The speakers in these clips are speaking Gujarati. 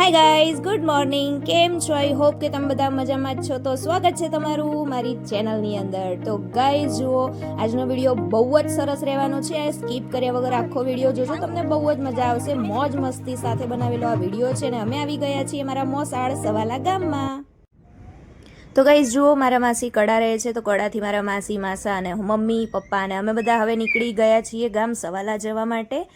હાય ગાઈઝ ગુડ મોર્નિંગ કેમ છો? આઈ હોપ કે તમે બધા મજામાં છો. તો સ્વાગત છે તમારું મારી ચેનલની અંદર. તો ગાઈઝ જુઓ, આજનો વીડિયો બહુ જ સરસ રહેવાનો છે. સ્કીપ કર્યા વગર આખો વીડિયો જોજો. તમને બહુ જ મજા આવશે. મોજ મસ્તી સાથે બનાવેલો આ વીડિયો છે ને અમે આવી ગયા છીએ મારા મોસાળ સવાલા ગામમાં. તો ગાઈઝ જુઓ, મારા માસી કડા રહે છે. તો કડાથી મારા માસી, માસા અને મમ્મી, પપ્પા અને અમે બધા હવે નીકળી ગયા છીએ ગામ સવાલા જવા માટે.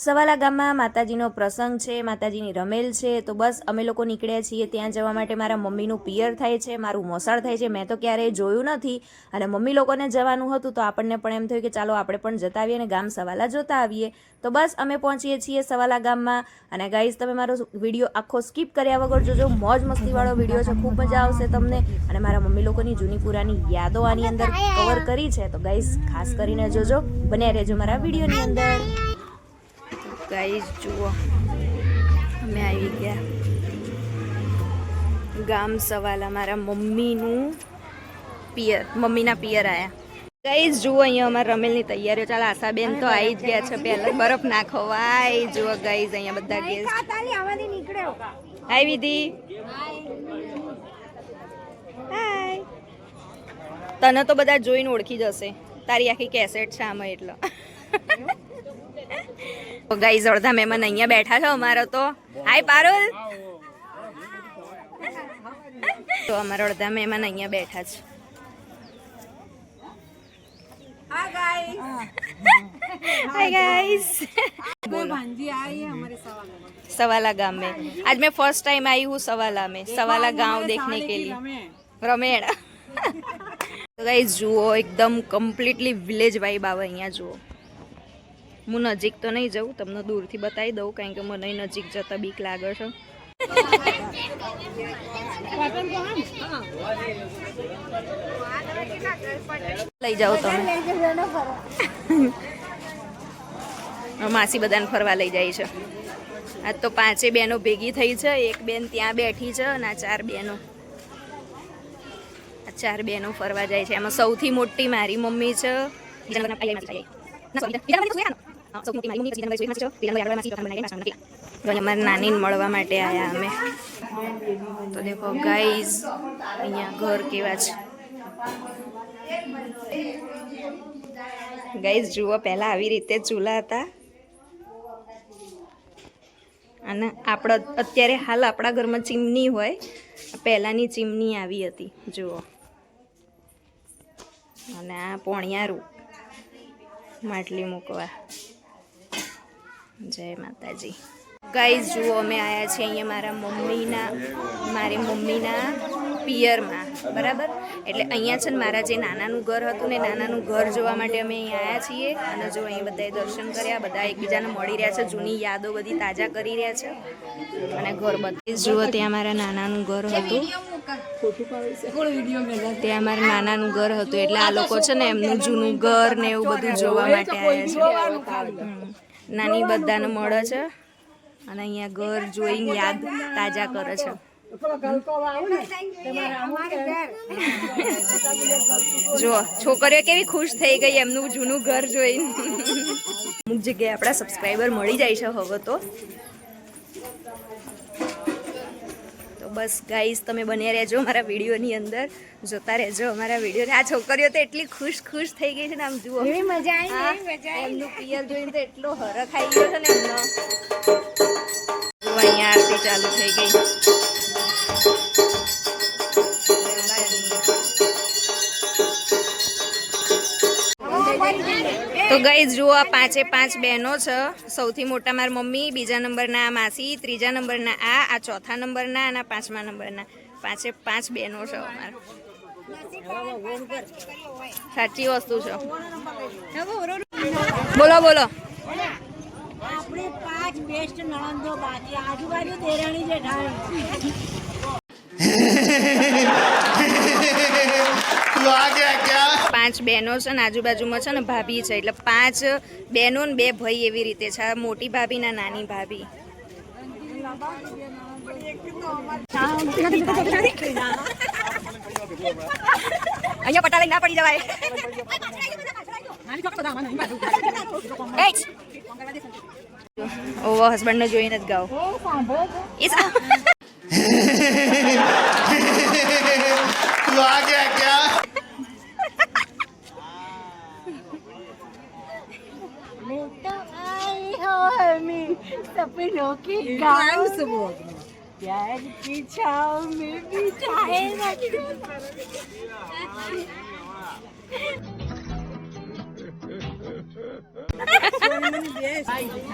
સવાલા ગામમાં માતાજીનો પ્રસંગ છે, માતાજીની રમેલ છે, તો બસ અમે લોકો નીકળ્યા છીએ ત્યાં જવા માટે. મારા મમ્મીનું પિયર થાય છે, મારું મોસાળ થાય છે. મેં તો ક્યારેય જોયું નથી. અને મમ્મી લોકોને જવાનું હતું તો આપણને પણ એમ થયું કે ચાલો આપણે પણ જતા આવીએ અને ગામ સવાલા જોતા આવીએ. તો બસ અમે પહોંચીએ છીએ સવાલા ગામમાં. અને ગાઈઝ, તમે મારો વીડિયો આખો સ્કીપ કર્યા વગર જોજો. મોજ મસ્તીવાળો વીડિયો છે. ખૂબ મજા આવશે તમને. અને મારા મમ્મી લોકોની જૂની પુરાની યાદો આની અંદર કવર કરી છે. તો ગાઈઝ, ખાસ કરીને જોજો. બન્યા રહેજો મારા વિડીયોની અંદર. ગાઈઝ જુઓ. અમે આવી ગયા. ગામ સવાલા મારા મમ્મીનું પિયર મમ્મીના પિયર આયા. ગાઈઝ જુઓ અહીંયા અમારા રમેલની તૈયારીઓ. ચાલ આશાબેન તો આવી જ ગયા છે. પહેલા બરફ નાખો વાય જુઓ ગાઈઝ અહીંયા બધા ગેસ્ટ. હાય વિધિ. હાય. તને તો બધા જોઈને ઓળખી જશે તારી આખી કેસેટ છે આમાં એટલો. ગાઈઝ અડધા મહેમાન અહીંયા બેઠા છે અમારો તો હાય પારુલ તો અમારા અડધા મહેમાન અહીંયા બેઠા છે હાય ગાઈઝ सवाला गांव में आज मैं फर्स्ट टाइम आई हूँ सवाला में सवाला गांव देखने के लिए રમેણ તો ગાઈઝ જુઓ એકદમ કમ્પ્લીટલી વિલેજ વાઇબ આવે અહીંયા જુઓ હું નજીક તો નહીં જાઉં, તમને દૂરથી બતાવી દઉં કારણ કે મને નજીક જતા બીક લાગે છે. લઈ જાઓ તમે. માસી બધાને ફરવા લઈ જાય છે. આજ તો પાંચે બહેનો ભેગી થઈ છે, એક બેન ત્યાં બેઠી છે અને આ ચાર બહેનો. આ ચાર બહેનો ફરવા જાય છે. એમાં સૌથી મોટી મારી મમ્મી છે. તો નાનીને મળવા માટે આવ્યા અમે. તો દેખો ગાઈઝ અહીંયા ઘર કેવા છે. ગાઈઝ જુઓ, પહેલાં આવી રીતે ચૂલા હતા. અને આપણા, અત્યારે હાલ આપણા ઘરમાં ચીમની હોય. પહેલાંની ચીમની આવી હતી, જુઓ. અને આ પોણિયારું માટલી મૂકવા. જય માતાજી. ગાઈઝ જુઓ અમે આવ્યા છીએ અહીંયા મારા મમ્મીના મારી મમ્મીના પિયરમાં બરાબર? એટલે અહીંયા છે ને મારા જે નાનાનું ઘર હતું ને નાનાનું ઘર જોવા માટે અમે અહીંયા આવ્યા છીએ. અને જો અહીં બધાએ દર્શન કર્યા બધા એકબીજાને મળી રહ્યા છે જૂની યાદો બધી તાજા કરી રહ્યા છે. અને ઘર બધી જુઓ ત્યાં મારા નાનાનું ઘર હતું. ત્યાં મારા નાનાનું ઘર હતું. એટલે આ લોકો છે ને એમનું જૂનું ઘર ને એવું બધું જોવા માટે આવ્યા છે. નાની બધાને મળે છે. અને અહીંયા ઘર જોઈને યાદ તાજા કરે છે. જો, છોકરીઓ કેવી ખુશ થઈ ગઈ એમનું જૂનું ઘર જોઈને. અમુક જગ્યાએ આપણા સબસ્ક્રાઈબર મળી જાય છે હવે તો તો બસ ગાઈઝ તમે બન્યા રહેજો અમારા વિડીયોની અંદર. જોતા રહેજો અમારા વીડિયો આ છોકરીઓ તો એટલી ખુશ ખુશ થઈ ગઈ છે ને આમ જુઓ. હા, એમનું પિયર જોઈને તો એટલો હરખ આવી ગયો છે ને એમનો. અહીંયા આરતી ચાલુ થઈ ગઈ. તો ગઈ જુઓ આ પાંચે પાંચ બહેનો છે. સૌથી મોટા મારા મમ્મી બીજા નંબરના માસી ત્રીજા નંબરના આ આ ચોથા નંબરના અને પાંચમા નંબરના. પાંચે પાંચ બહેનો છે અમારા. સાચી વસ્તુ છે. બોલો બોલો. આપણે પાંચ બેસ્ટ નણંદો બાકી. આજુબાજુ દેરાણી જેઠાણી. પાંચ બહેનો છે ને આજુબાજુમાં છે ને ભાભી છે. એટલે પાંચ બહેનો ને બે ભાઈ એવી રીતે છે. મોટી ભાભી ના નાની ભાભી. અહીંયા પટાલે ના પડી જવાય. ઓવો હસબન્ડને જોઈને જ ગાઓ તું આ ગયા ક્યાં? એ સા- छाओ प्यार की छाओ में बिछाए रखो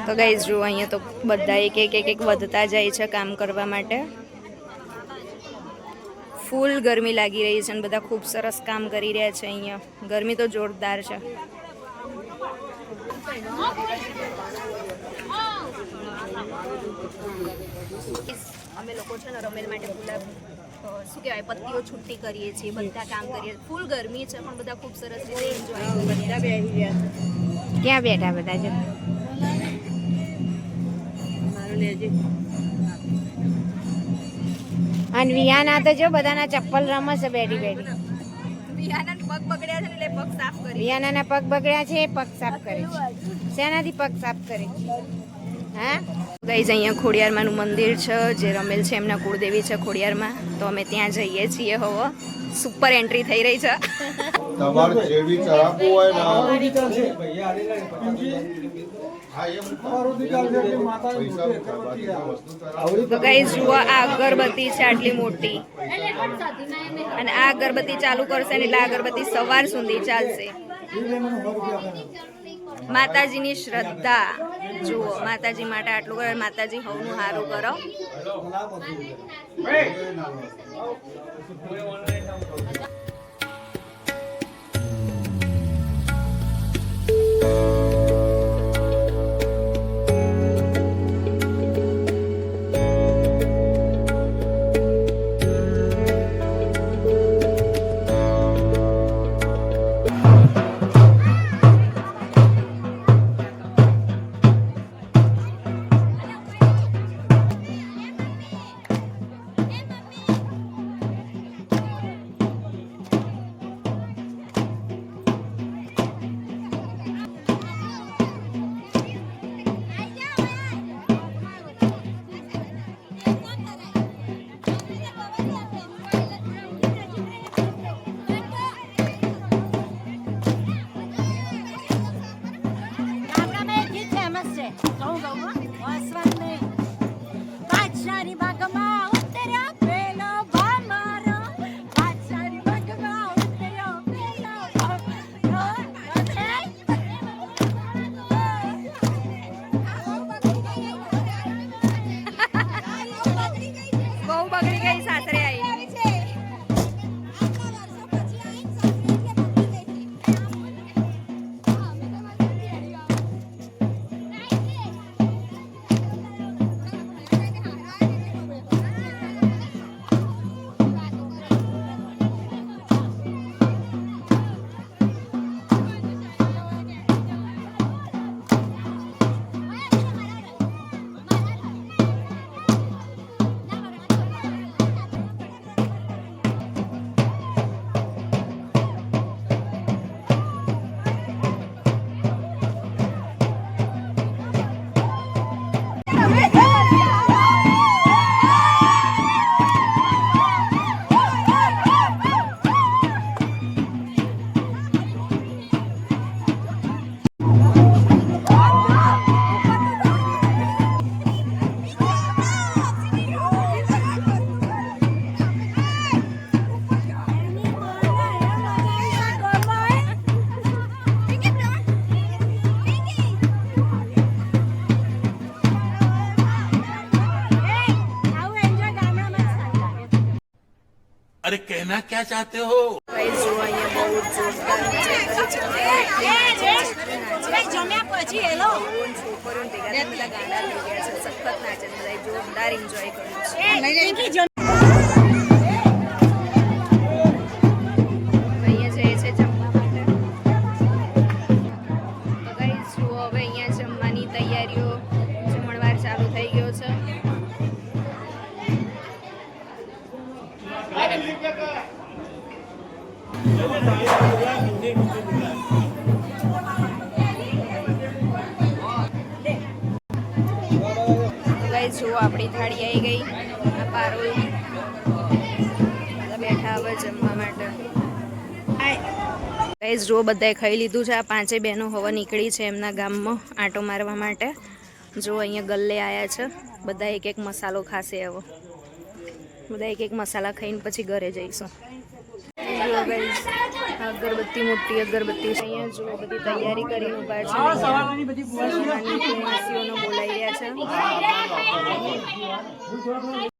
તો ગાઈઝ જુઓ અહીંયા તો બધા એક એક એક એક વધતા જાય છે કામ કરવા માટે ફૂલ ગરમી લાગી રહી છે અને બધા ખૂબ સરસ કામ કરી રહ્યા છે અહીંયા ગરમી તો જોરદાર છે અમે લોકો છે ને રમેલ માટે ગુલાબ શું કહેવાય પત્તીઓ છૂટી કરીએ છીએ બધા કામ કરીએ છીએ. ફૂલ ગરમી છે પણ બધા ખૂબ સરસ રીતે એન્જોય બધા બેસી ગયા. ક્યાં બેઠા બધા છે મારું લેજે. અને વિયાના તો જો બધાના ચપ્પલ રમશે બેઠી બેઠી. વિહાના પગ બગડ્યા છે એટલે પગ સાફ કરી રિયાનાના પગ બગડ્યા છે એ પગ સાફ કરે છે. શેનાથી પગ સાફ કરે? છે હા? ગાઈઝ અહીંયા ખોડિયારમાંનું મંદિર છે જે રમેલ છે એમના કુળદેવી છે ખોડિયારમાં. તો અમે ત્યાં જઈએ છીએ હવે સુપર એન્ટ્રી થઈ રહી છે. તમારે જેવી ચડાવવું હોય કોઈ. તો ગાઈઝ જુઓ આ અગરબત્તી છે આટલી મોટી. અને આ અગરબત્તી ચાલુ કરશે એટલે અગરબત્તી સવાર સુધી ચાલશે. માતાજીની શ્રદ્ધા. જુઓ, માતાજી માટે આટલું કરો, માતાજી હવનું સારું કરો. Thank એક છે हो? જોરદાર એન્જોય કર્યું છે અહીંયા જઈએ છે જુઓ, આપણી થાળી આવી ગઈ. આ પારોલ બેઠા હવે જમવા માટે. ગાઈઝ જુઓ, બધાએ ખાઈ લીધું છે. આ પાંચે બહેનો હવે નીકળી છે એમના ગામમાં આંટો મારવા માટે. જો અહીંયા ગલ્લે આવ્યા છે. બધા એક એક મસાલો ખાશે હવે. બધા એક એક મસાલા ખાઈને પછી ઘરે જઈશું. જુઓ guys, અગરબત્તી મોટી અગરબત્તી છે અહીંયા જુઓ બધી તૈયારી કરી ઊભા છે. કુવાસીઓને બોલાવી રહ્યા છે.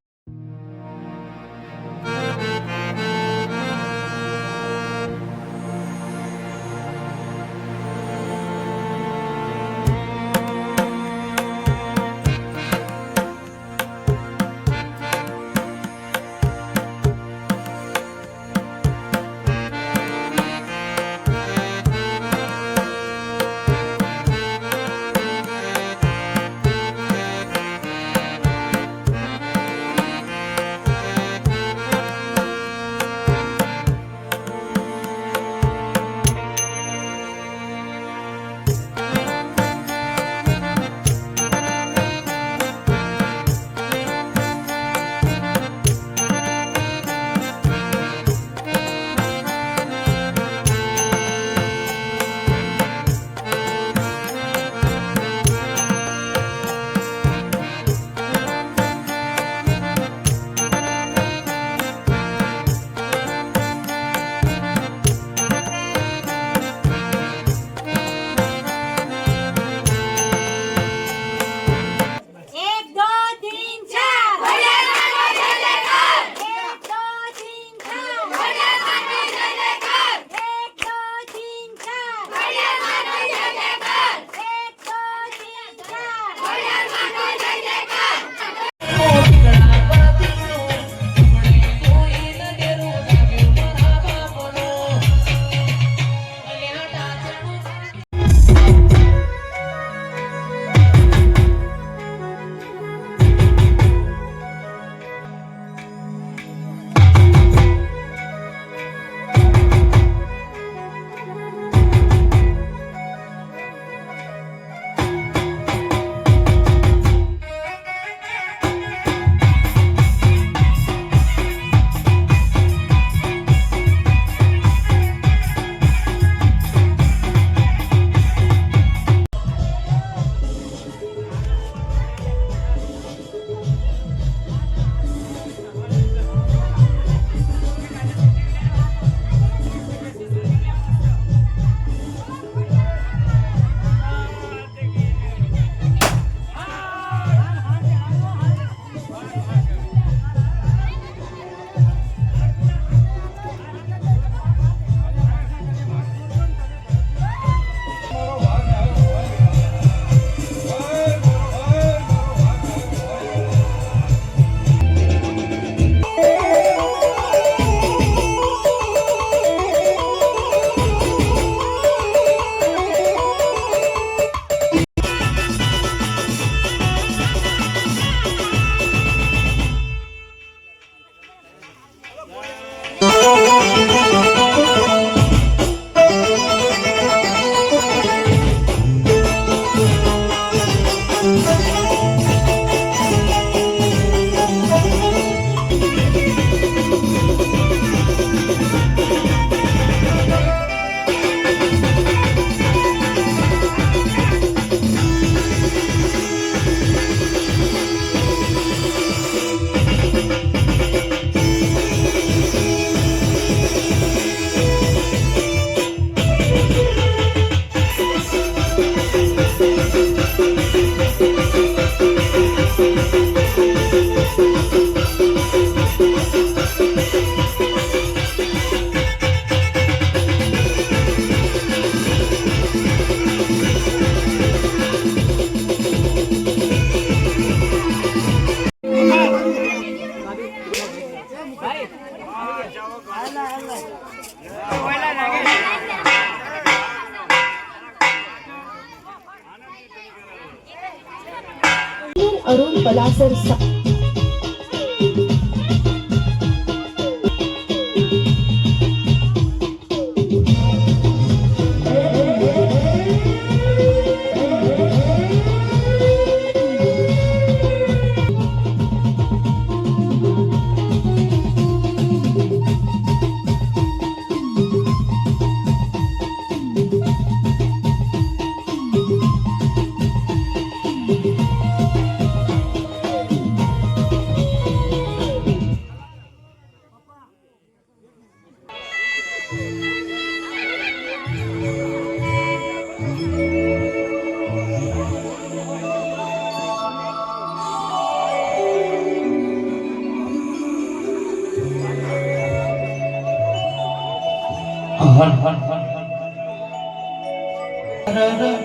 अरुण पलासर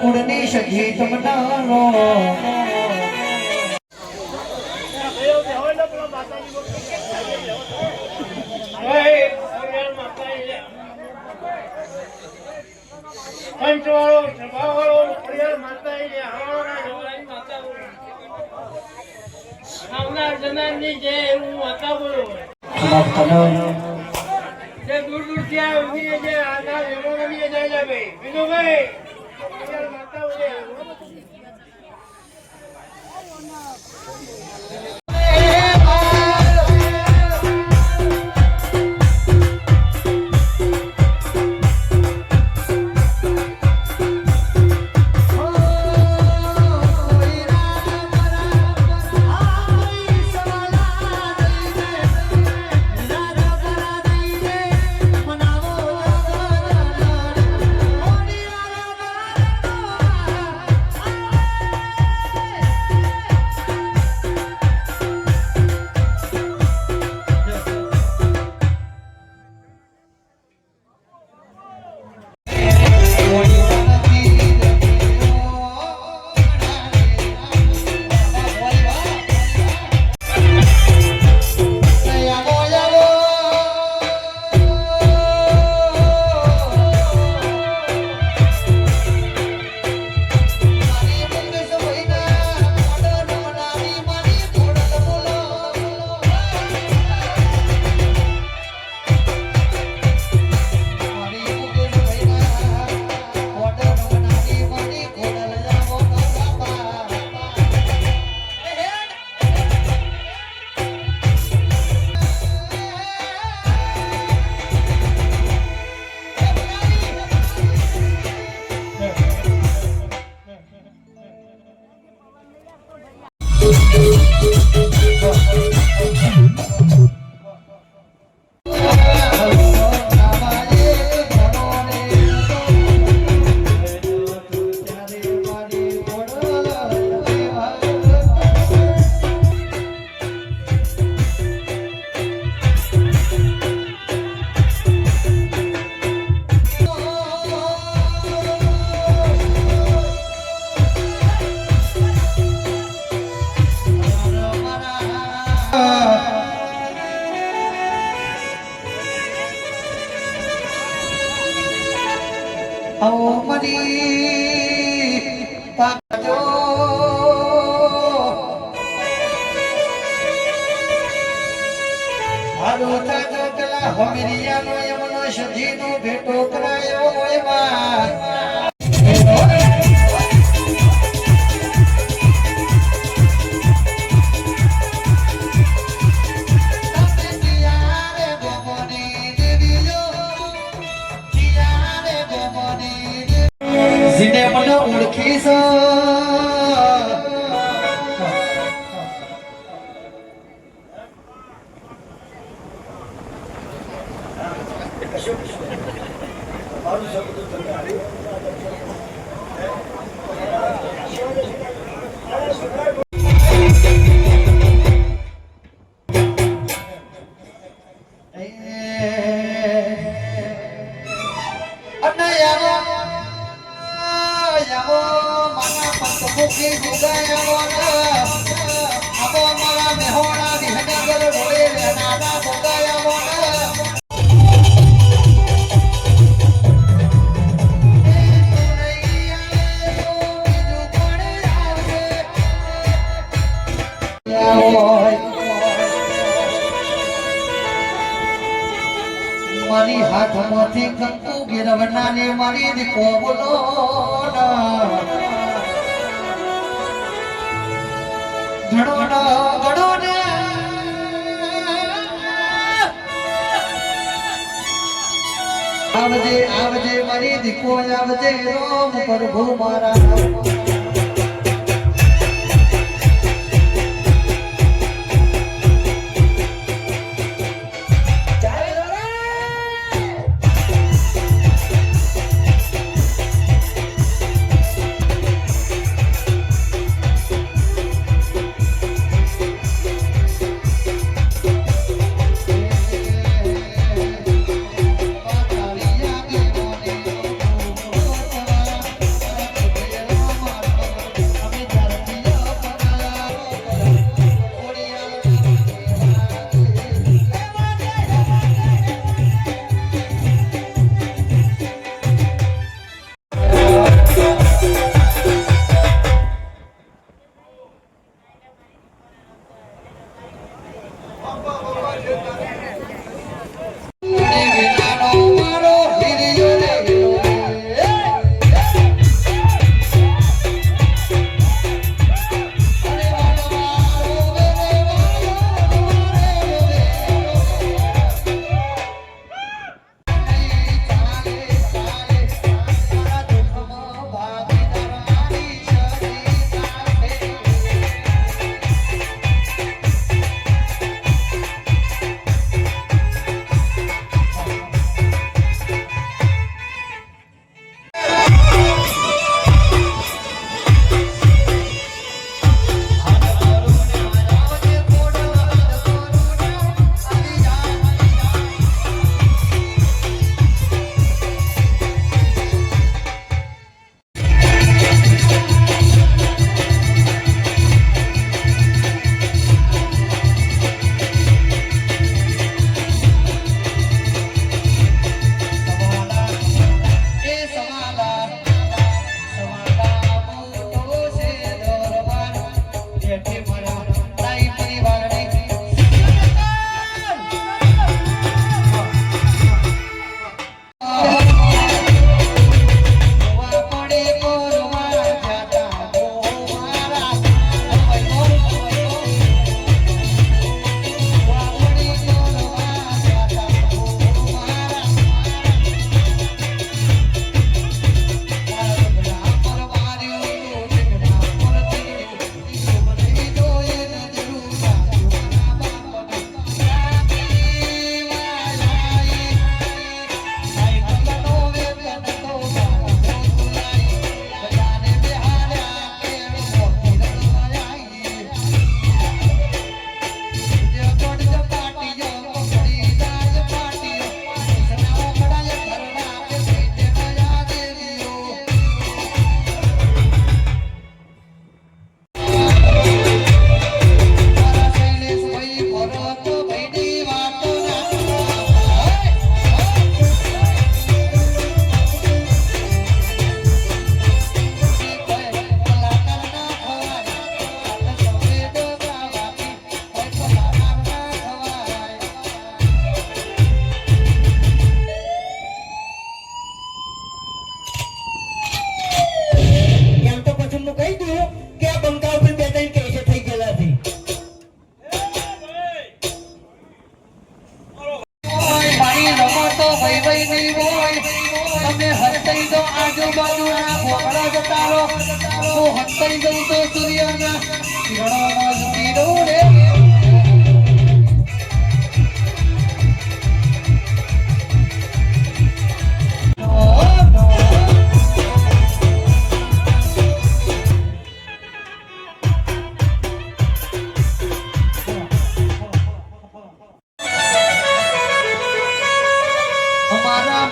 કુળની સખી તમનારો નવનાને મારી દીકો બોલો ઘડો ઘડો ને આવજે આવજે મારી દીકો આવજે રોમ પ્રભુ મારા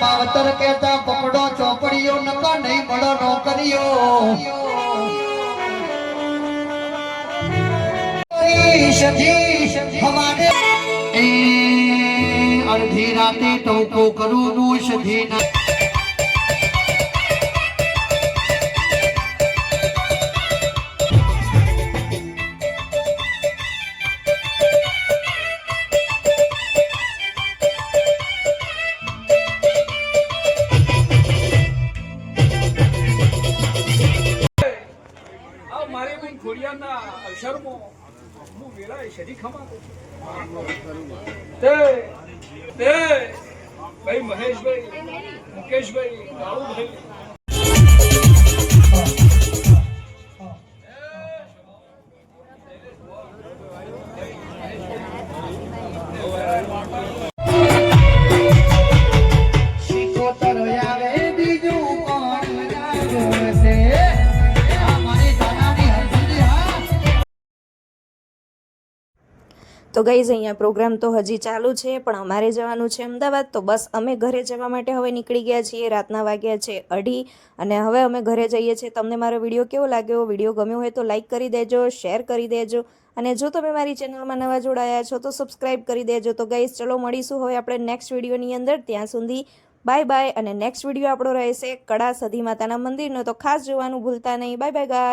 માવતર કેતા પકડો ચોપડીઓ નકા નહીં મળો નોકરીઓ. અડધી રાતે ટોકો કરું નું સધી ગઈઝ, અહીંયા પ્રોગ્રામ તો હજી ચાલુ છે, પણ અમારે જવાનું છે અમદાવાદ. તો બસ અમે ઘરે જવા માટે હવે નીકળી ગયા છીએ, રાતના વાગ્યા છે અઢી. અને હવે અમે ઘરે જઈએ છીએ. તમને મારો વીડિયો કેવો લાગ્યો? વીડિયો ગમ્યો હોય તો લાઈક કરી દેજો, શેર કરી દેજો. અને જો તમે મારી ચેનલમાં નવા જોડાયા છો તો સબસ્ક્રાઈબ કરી દેજો. તો ગાઈઝ, ચલો મળીશું હવે આપણે નેક્સ્ટ વિડીયોની અંદર. ત્યાં સુધી બાય બાય. અને નેક્સ્ટ વીડિયો આપણો રહેશે કડા સધી માતાના મંદિરનો. તો ખાસ જોવાનું ભૂલતા નહીં. બાય બાય ગાય